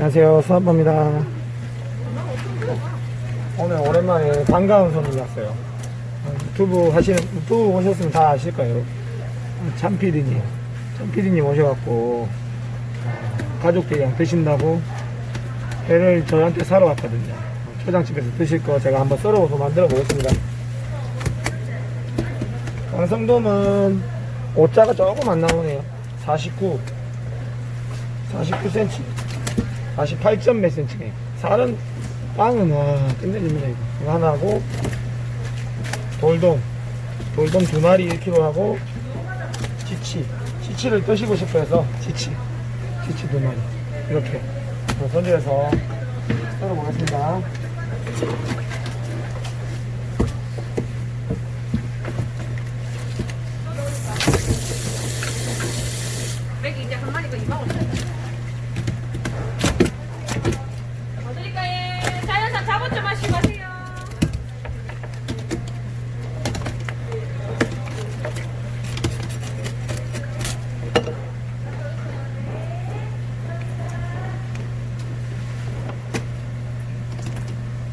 안녕하세요. 수아빠입니다. 오늘 오랜만에 반가운 손님이 왔어요. 어, 유튜브 하시는, 유튜브 오셨으면 다 아실 거예요. 참피디님. 참피디님 오셔갖고, 어, 가족들이랑 드신다고 회를 저한테 사러 왔거든요. 어, 초장집에서 드실 거 제가 한번 썰어서 만들어 보겠습니다. 완성도는 오자가 조금 안 나오네요. 49. 49cm. 48점 몇 cm네. 살은, 빵은, 와, 끝내줍니다, 이거. 이거 하나 하고, 돌돔. 돌돔 두 마리 1kg 하고, 지치. 지치를 드시고 싶어 해서, 지치. 지치 두 마리. 이렇게. 손질해서 썰어보겠습니다. 맥이 이제 한 마리가 2만 5천 원. 더 드릴까요? 자연산 잡은 좀 마시고 가세요.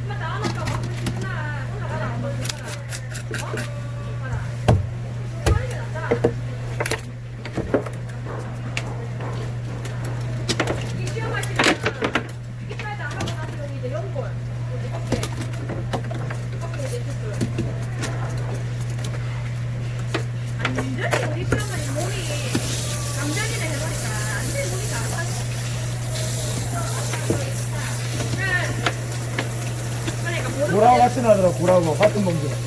엄마 나와놓고 먹고 싶구나. 올라가라, 안 먹고 싶구나. 어? 가라. 빨리 나가. 이 시험하시면 이빨도 안 하고 나서 이제 연골 어깨 어깨 이제 tus을 완전히 우리 시험은 몸이 감전이나 해보니까 완전히 몸이 다 아파요 그러니까 보는 구라고 구라고. 같은 놈들.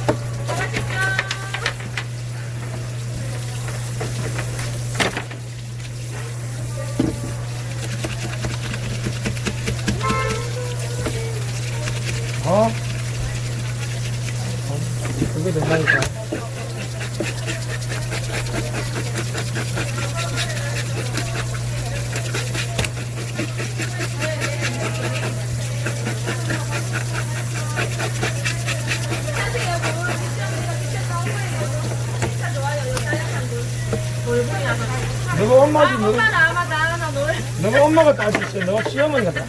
시어머니 같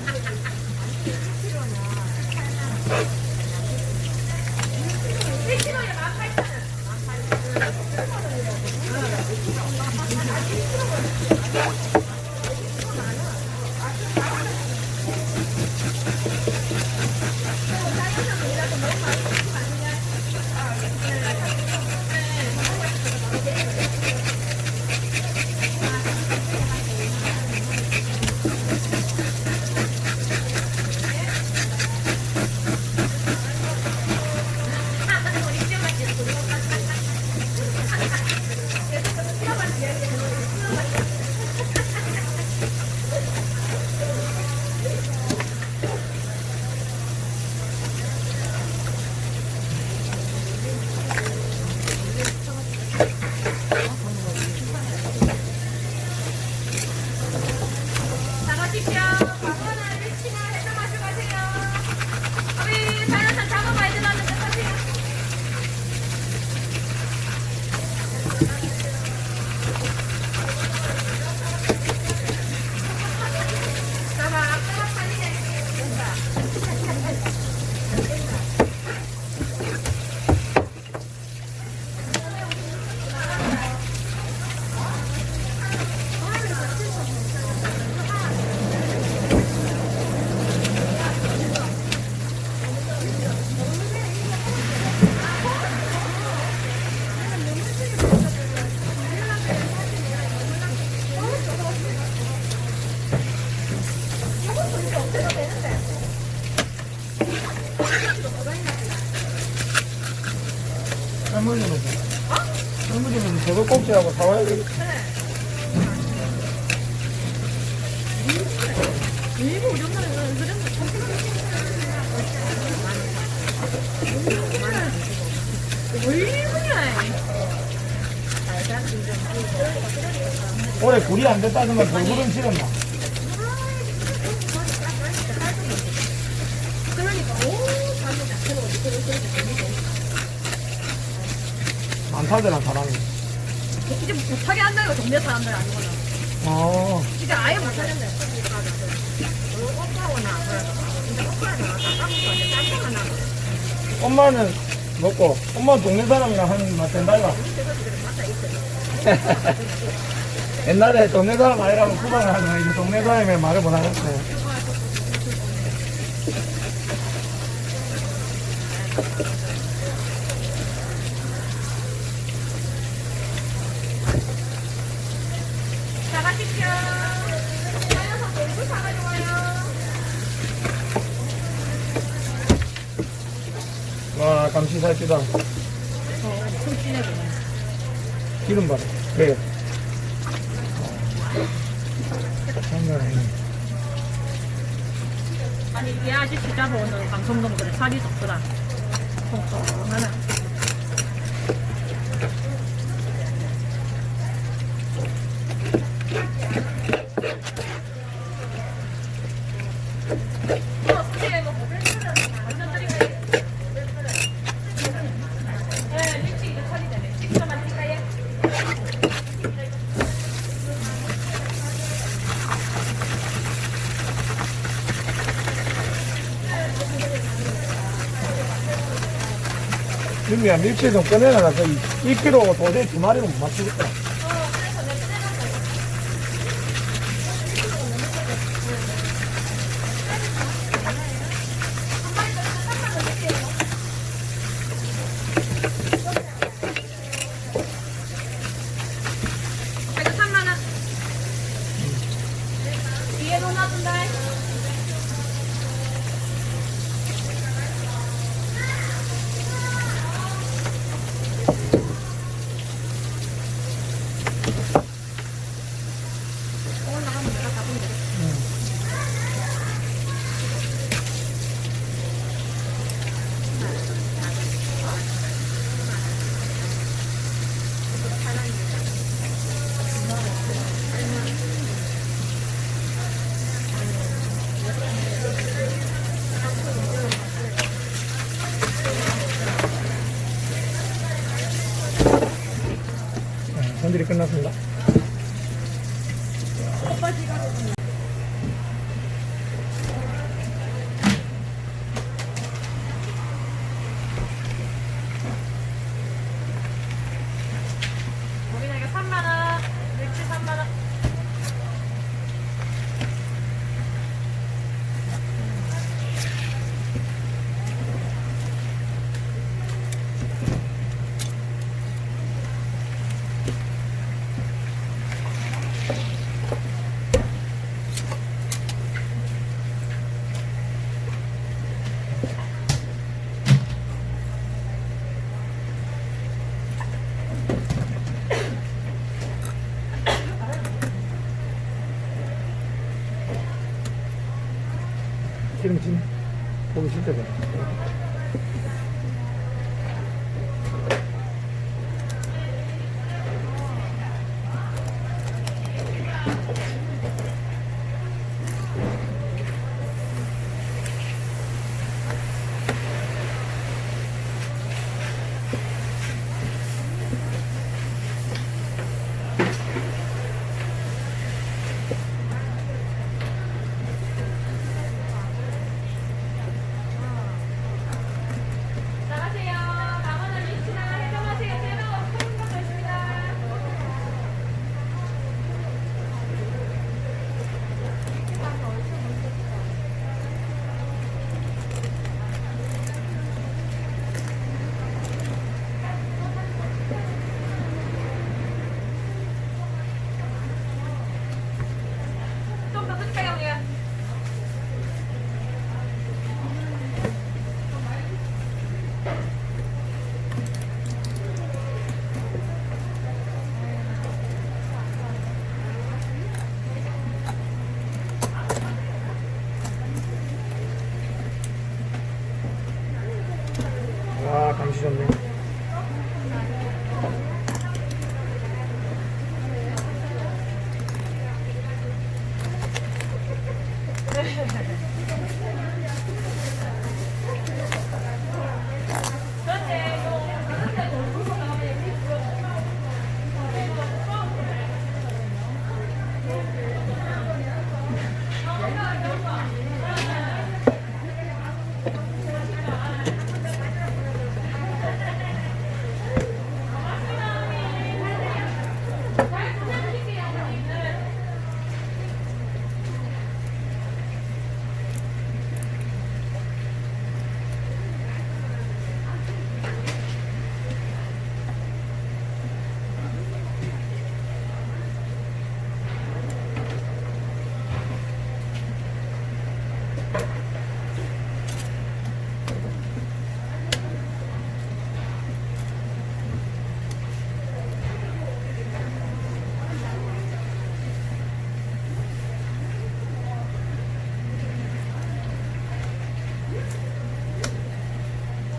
할머니로서. 할머니로서 저도 꼭지하고 사와야 되겠다. 일부 올해 굴이 안 됐다는 건 돌굴은 싫었나? 그러니까 오 자기 자체가 많다더라, 사람이. 이제 못하게 한다는 거 동네 사람들 아니거나 어, 이제 아예 짬뽕 하나 엄마는 먹고, 엄마 동네 사람이랑 하는 맛 된다, 이가 옛날에 동네 사람 아니라고 구박을 하면 이제 동네 사람의 말을 못 하겠어요. 나가십시오 빨려서 놀고 사가져와요 와, 감시 보여 기름 봐라. 그래. 장난 아니네. 아니 이 아저씨 잡아오는 방송동 그래 살이 좋더라 통통 하나 어, 선생님, 이거 완전 드릴까요? 네, 일찍 이제 처리되네. 직접만 드릴까요? 윤미야, 밀치 좀 꺼내놔서 2kg 도저히 두 마리는 못 맞추겠다. 이거 3만 원. 뒤에 돈 놔둔다.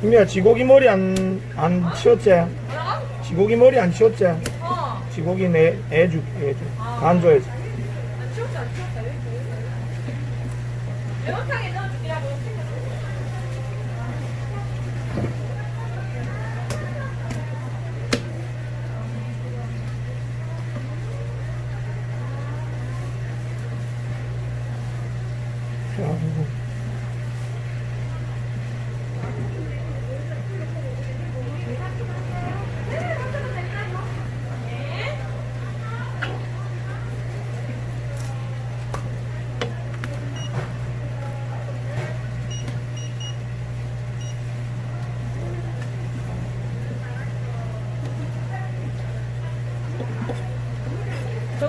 민미야 지고기 머리 안, 안 치웠지? 지고기 머리 안 치웠지? 어. 지고기 내, 애주, 애주. 간 줘야지. 안 치웠어, 안 치웠어. 왜 이렇게? 매운탕에 넣어주기라고. 아이고.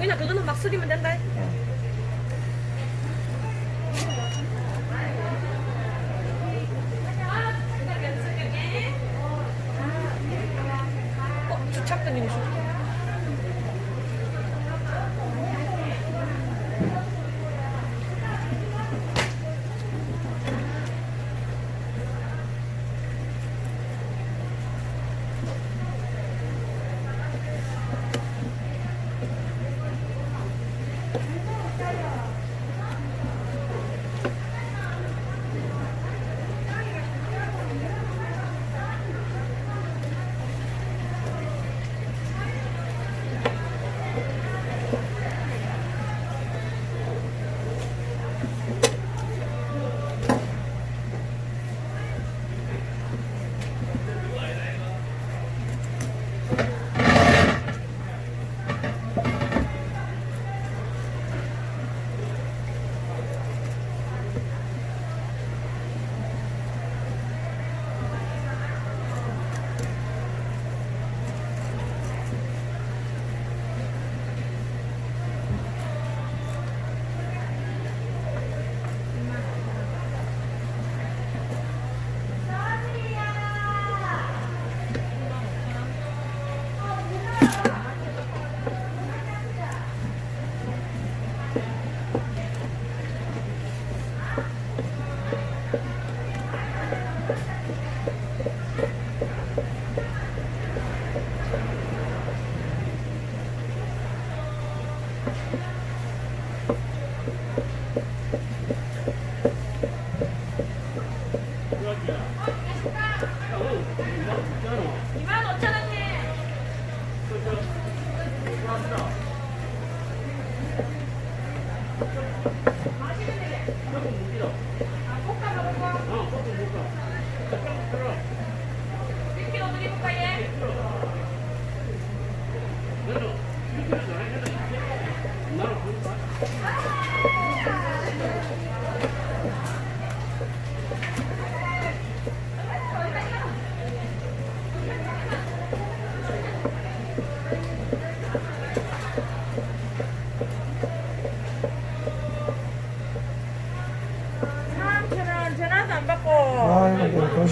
정인아, 그거는 막 쓰리면 된다. 어,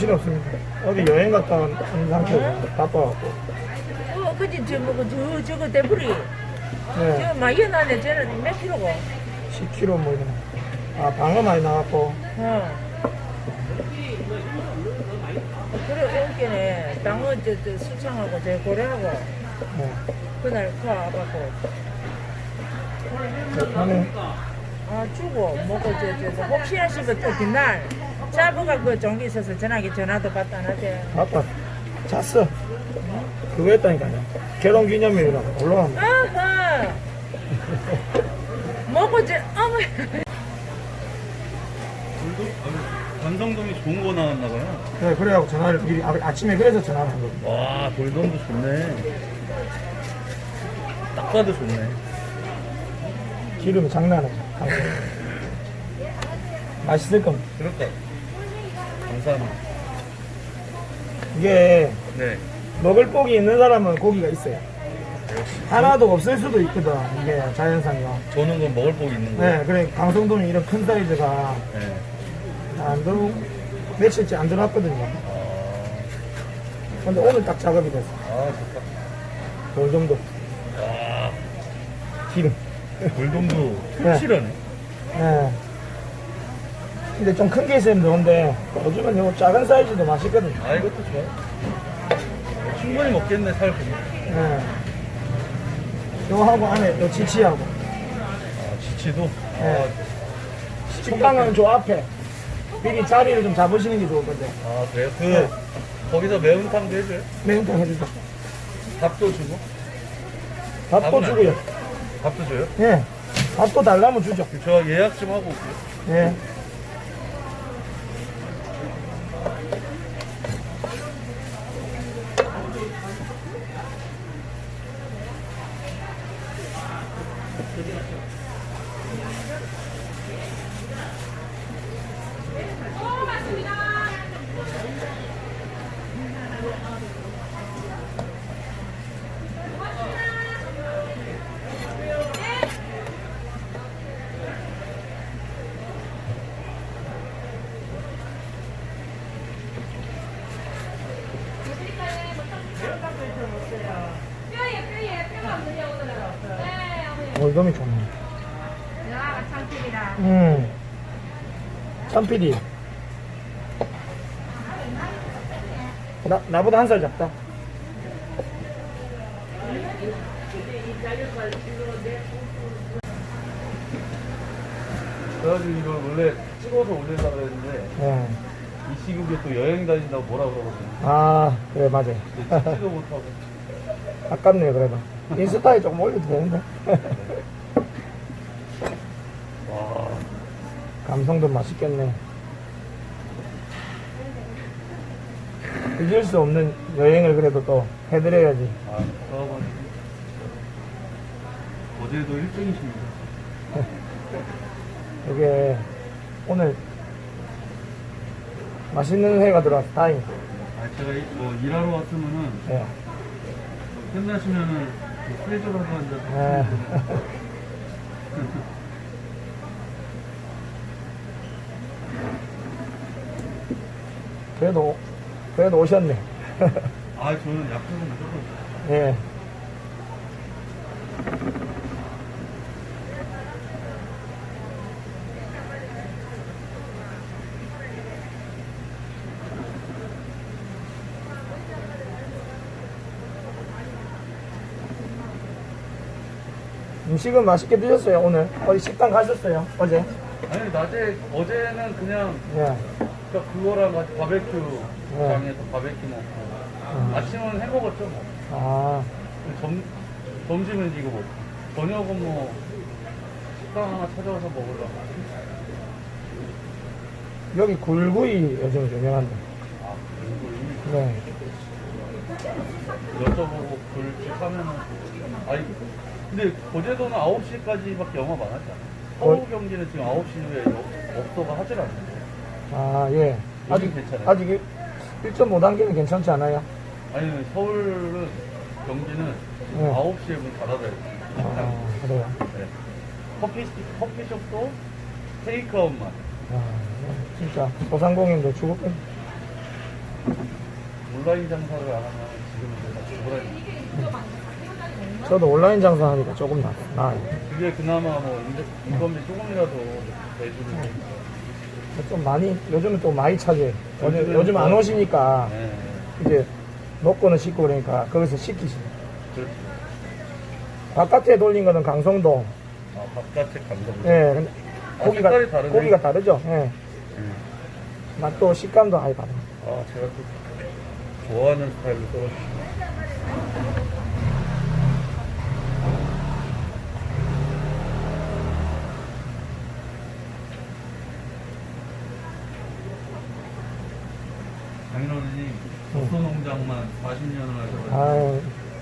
정신이 없습니다. 어디 여행 갔다 온 상태고, 바빠갖고. 어, 그지 저 뭐고 저 저거 대풀이 네, 저 마이어나네 저는 몇 킬로고 10kg 뭐 이런. 아, 방어 많이 나왔고. 어 그래 웃기네 뭐저 저 수창하고 저 고래하고 네. 그날 가갖고 나는 아 주고 먹고 저저 혹시나 싶어 또 그날 짜부가 그 종기 있어서 전화기 전화도 받다 안 하대. 아빠 잤어. 그거 했다니까요. 결혼 기념일이라고 올라가면. 아하. 먹고 저 어머. 관성동이 좋은 거 나왔나 봐요. 네, 그래갖고 전화를 미리 아, 아침에 그래서 전화를 한 거예요. 와, 돌돔도 좋네. 딱 봐도 좋네. 기름이 장난 아니야. 강정. 맛있을 겁니다. 그럴까? 감사합니다. 이게 네. 먹을 복이 있는 사람은 고기가 있어요. 하나도 없을 수도 있거든. 이게 자연산이요. 저는 건 먹을 복이 있는 거. 네, 그래 강성돔이 이런 큰 사이즈가 네. 안 들어 며칠째 안 들어왔거든요. 근데 오늘 딱 작업이 됐어. 아, 좋다. 돌돔도 와, 기름. 돌돔도 네. 확실하네. 네. 근데 좀 큰 게 있으면 좋은데 요즘은 요 작은 사이즈도 맛있거든요. 아, 이것도 좋아. 충분히 먹겠네, 살 보면. 네. 요하고 안에 요 지치하고 아, 지치도? 네. 식당은 저 앞에 미리 자리를 좀 잡으시는 게 좋을 건데 아, 그래요? 그, 네. 거기서 매운탕도 해줘요? 매운탕 해주죠. 밥도 주고? 밥도 밥은 주고요. 밥도 줘요? 예. 밥도 달라면 주죠. 저 예약 좀 하고 올게요. 예. 월dom이 좋네. 음. 참피디. 나, 나보다 한 살 작다. 그래가지고 이걸 원래 찍어서 올리려고 했는데 예. 이 시국에 또 여행 다닌다고 뭐라 그러거든요. 아, 그래, 맞아요. 근데 찍지도 못하고. 아깝네 요, 그래도. 인스타에 조금 올려도 되는데. 와, 감성도 맛있겠네. 잊을 수 없는 여행을 그래도 또 해드려야지. 아, 저번 어제도 일정이십니다. 이게 오늘 맛있는 회가 들어와서 다행이다. 아, 제가 이- 뭐 일하러 왔으면은 예. 끝나시면은 그 예. 그래도, 그래도 오셨네. 아, 저는 약속은 무조건. 예. 음식은 맛있게 드셨어요, 오늘? 어디 식당 가셨어요, 어제? 아니, 낮에, 어제는 그냥 예. 그러니까 그거랑 같이 바베큐 네. 장에서 바베큐 먹고. 음. 아침은 해 먹었죠, 뭐. 아, 점, 점심은 이거 먹고. 저녁은 뭐, 식당 하나 찾아와서 먹으려고. 여기 굴구이 요즘 유명한데. 아, 그리고 네. 여쭤보고 굴집 하면은. 아니, 근데 거제도는 9시까지밖에 영업 안 하잖아. 서울 어? 경기는 지금 9시 후에 업- 업소가 하질 않는데. 아, 예. 아직, 괜찮아요. 아직 1.5단계는 괜찮지 않아요? 아니, 서울은 경기는 네. 9시에 문 닫아줘야 돼. 아, 그래요. 네. 커피, 커피숍도 테이크아웃만. 아, 진짜 소상공인도 죽었겠네. 온라인 장사를 안 하면 지금은 내가 죽어라. 저도 온라인 장사하니까 조금 나, 나아요. 그게 그나마 뭐 인건비 조금이라도 내주는. 좀 많이, 요즘은 또 많이 차지. 요즘, 요즘 안 또- 오시니까 네. 이제 녹고는 식고 그러니까 거기서 식히시. 그렇지. 바깥에 돌린 거는 강성동. 아, 바깥에 감성. 예, 근데 아, 고기가 다르네. 고기가 다르죠. 예, 음. 맛도 식감도 아예 다르. 아, 제가 또 좋아하는 스타일로 썰어주시네. 장인어른이 버섯농장만 40년을 하셔가지고 아,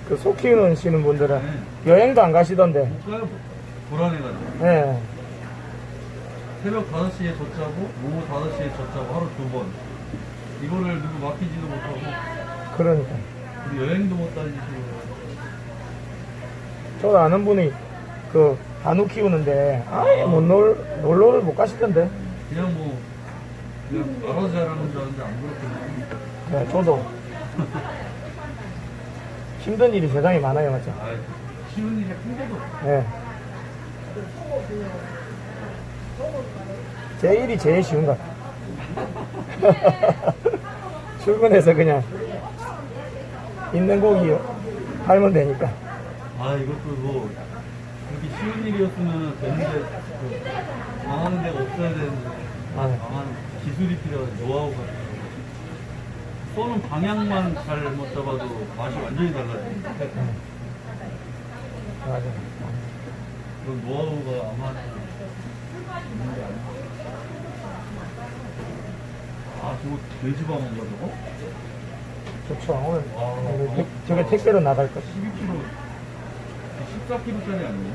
그소 키우시는 분들은 네. 여행도 안 가시던데. 못 가요. 불안해가지고 예, 새벽 5시에 젖자고 오후 5시에 젖자고 하루 두 번 이거를 누구 맡기지도 못하고 그러니까. 우리 여행도 못 다니시고 저 아는 분이 그 한우 키우는데 아예 못 놀, 놀러를 못 가시던데. 그냥 뭐 그냥 알아서 잘하는 줄 알았는데 안 그렇거든요 네, 저도 힘든 일이 세상에 많아요, 맞죠? 아 쉬운 일이 없어 네. 제 일이 제일 쉬운 것 같아요. 출근해서 그냥 있는 고기 팔면 되니까. 아 이것도 뭐 그렇게 쉬운 일이었으면 되는데 그 망하는 데가 없어야 되는데 아 네. 망하는 기술이 필요한 노하우가 필요해 쏘는 방향만 잘못 잡아도 맛이 완전히 달라지니까 맞아요. 그런 노하우가 아마 있는 게 아닐까 아 저거 돼지방어인가 저거? 좋죠. 오늘 와, 오늘 택- 저게 택배로 나갈 것. 12kg 14kg짜리 아니에요?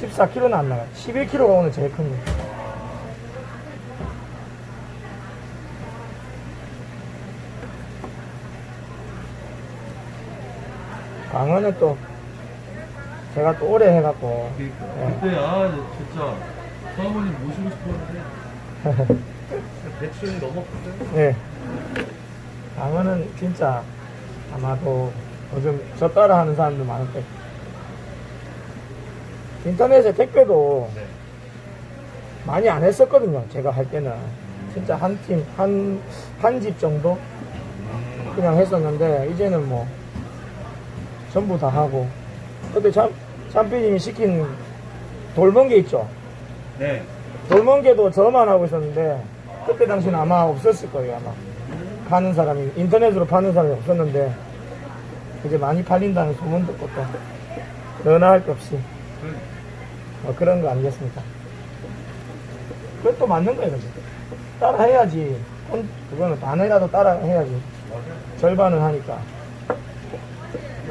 14kg는 안 나가요. 11kg가 오늘 제일 큰 거. 강어는 또 제가 또 오래 해갖고 그러니까 네. 그때 아 진짜 사모님 모시고 싶었는데 대출이 넘었거든 네. 강어는 진짜 아마도 요즘 저 따라 하는 사람들 많을 거예요. 인터넷에 택배도 네. 많이 안 했었거든요. 제가 할 때는. 진짜 한 팀, 한, 한 집 정도 그냥 했었는데, 이제는 뭐, 전부 다 하고. 그때 참, 참피님이 시킨 돌멍게 있죠? 네. 돌멍게도 저만 하고 있었는데, 그때 당시는 아마 없었을 거예요, 아마. 파는 사람이, 인터넷으로 파는 사람이 없었는데, 이제 많이 팔린다는 소문 듣고 또, 너나 할 것 없이, 그, 뭐 그런 거 아니겠습니까? 그것도 맞는 거예요, 그죠? 따라 해야지. 혼- 그거는 반이라도 따라 해야지. 절반은 하니까.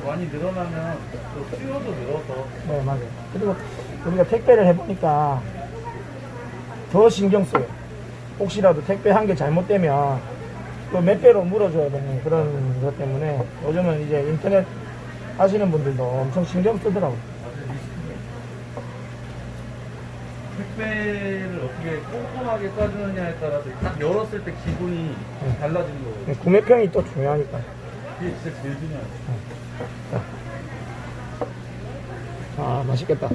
많이 늘어나면 또 수요도 늘어서 네, 맞아요. 그리고 우리가 택배를 해보니까 더 신경 써요. 혹시라도 택배 한 개 잘못되면 또 몇 배로 물어줘야 되는 그런 것 때문에 요즘은 이제 인터넷 하시는 분들도 엄청 신경 쓰더라고요. 택배를 어떻게 꼼꼼하게 까주느냐에 따라서 딱 열었을 때 기분이 네. 달라지는 거예요. 구매평이 또 중요하니까. 그게 진짜 제일. 아, 맛있겠다.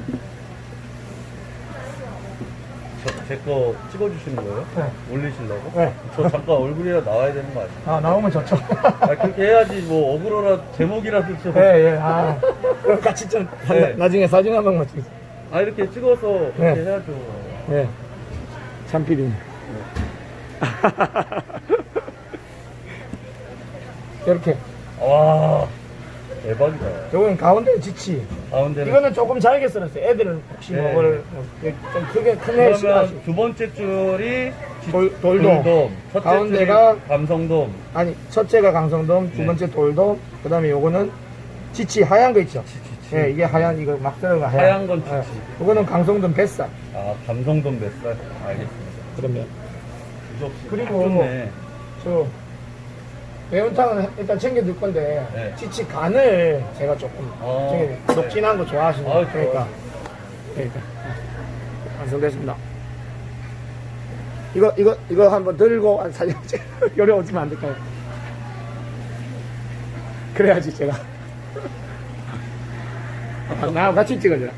제거 찍어주시는 거예요? 네. 올리시려고? 네. 저 잠깐 얼굴이라 나와야 되는 거 아니에요? 아, 나오면 좋죠. 아, 그렇게 해야지 뭐 어그로라 제목이라도 좀. 예, 예. 아, 그럼 같이 좀 네. 나중에 사진 한 번만 찍자. 아 이렇게 찍어서 그렇게 네. 해야죠. 예. 참피디. 이렇게. 와 대박이다. 요건 가운데 지치. 가운데는 이거는 조금 잘게 썰었어요. 애들은 혹시 네. 먹을 좀 크게 큰애 싫어하시 그러면 두 번째 줄이 지- 돌- 돌돔. 첫째 가운데가 줄이 감성돔. 아니 첫째가 강성돔, 두 네. 번째 돌돔, 그다음에 요거는 지치 하얀 거 있죠. 지치. 예, 이게 하얀 이거 막 썰은 거 하얀. 하얀 건 지치. 예. 요거는 강성돔 뱃살. 아 감성돔 뱃살. 알겠습니다. 그러면. 그리고 좋네. 저 매운탕은 일단 챙겨 들 건데 네. 지치 간을 제가 조금 아, 챙겨 녹진한 거 좋아하시는 아, 거 그러니까. 그러니까 완성됐습니다. 이거 이거 이거 한번 들고 한 사진 찍 요리 오시면 안 될까요? 그래야지 제가 아, 나하고 같이 찍어줘라.